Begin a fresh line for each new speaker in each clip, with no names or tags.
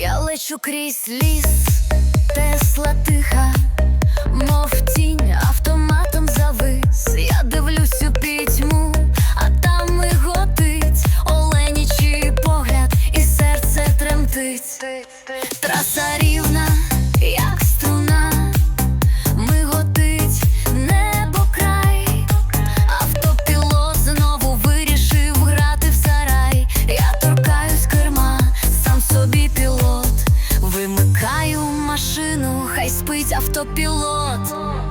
лечу крізь ліс, Тесла тиха, мов тінь автоматом завис. Я дивлюсь у пітьму, а там миготить оленічий погляд, і серце тремтить. Траса рівна, як струна, миготить небо край. Автопілот знову вирішив грати в сарай. Я торкаюсь керма, сам собі автопілот.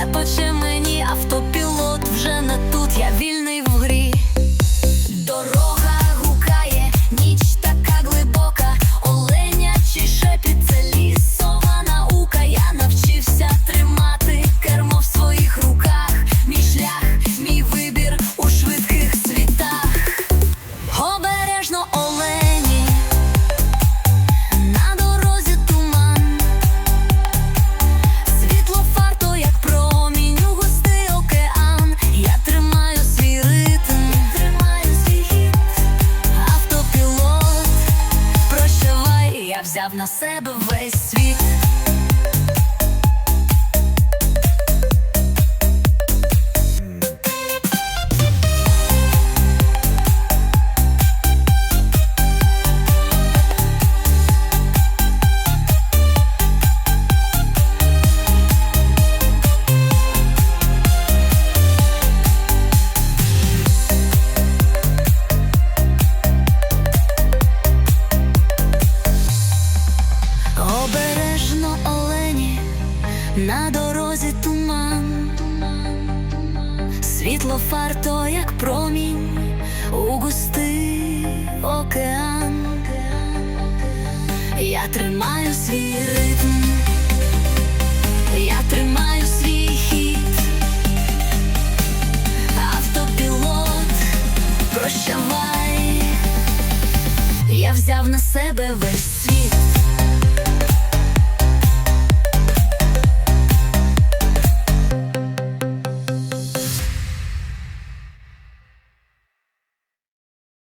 Шепоче мені, автопілот взяв на себе весь світ. На дорозі туман. Світло фарто, як промінь у густий океан. Я тримаю свій ритм, я тримаю свій хід. Автопілот, прощавай, я взяв на себе весь світ.